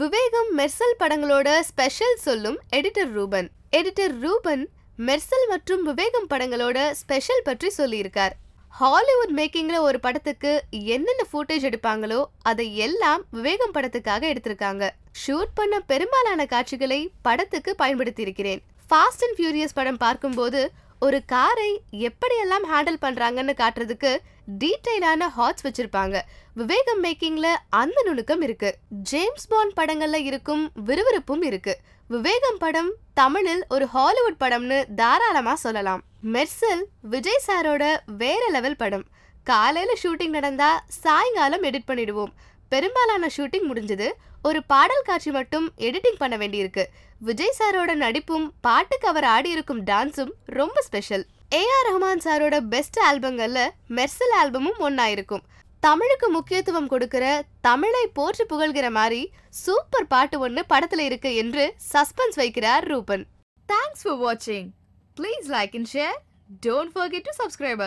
விவேகம் மெர்சல் படங்களோட ஸ்பெஷல் சொல்லும் editor Ruben. Editor Ruben Mersal மற்றும் விவேகம் படங்களோட ஸ்பெஷல் பற்றி சொல்லியிருக்கார். ஹாலிவுட் மேக்கிங்ல ஒரு படத்துக்கு என்னென்ன ஃபுட்டேஜ் எடுப்பாங்களோ அதை எல்லாம் விவேகம் படத்துக்காக எடுத்திருக்காங்க. ஷூட் பண்ண பெரும்பாலான காட்சிகளை படத்துக்கு பயன்படுத்தியிருக்கிறேன். ஃபாஸ்ட் அண்ட் ஃபியூரியஸ் படம் பார்க்கும்போது ஒரு காரை எப்படியெல்லாம் ஹேண்டில் பண்றாங்கன்னு காட்டுறதுக்கு டீட்டெயிலான ஹாட்ஸ் வச்சிருப்பாங்க. விவேகம் மேக்கிங்ல அந்த நுணுக்கம் இருக்கு. ஜேம்ஸ் பாண்ட் படங்கள்ல இருக்கும் விறுவிறுப்பும் இருக்கு. விவேகம் படம் தமிழில் ஒரு ஹாலிவுட் படம்னு தாராளமா சொல்லலாம். மெர்சல் விஜய் சாரோட வேற லெவல் படம். காலையில ஷூட்டிங் நடந்தா சாயங்காலம் எடிட் பண்ணிடுவோம். பெரும்பாலான ஷூட்டிங் முடிஞ்சது. ஒரு பாடல் காட்சி மட்டும் எடிட்டிங் பண்ண வேண்டியிருக்கு. விஜய் சாரோட நடிப்பும் பாட்டுக்கு அவர் ஆடி இருக்கும் டான்ஸும் ரொம்ப ஸ்பெஷல். ஏஆர் ரஹ்மான் சாரோட பெஸ்ட் ஆல்பங்கள்ல மெர்சல் ஆல்பமும் ஒன்றா இருக்கும் தமிழுக்கு முக்கியத்துவம் கொடுக்கிற தமிழை போற்றி புகழ்கிற மாதிரி சூப்பர் பாட்டு ஒன்று படத்துல இருக்கு என்று சஸ்பென்ஸ் வைக்கிறார் ரூபன். தேங்க்ஸ் for வாட்சிங் please like and share don't forget to subscribe.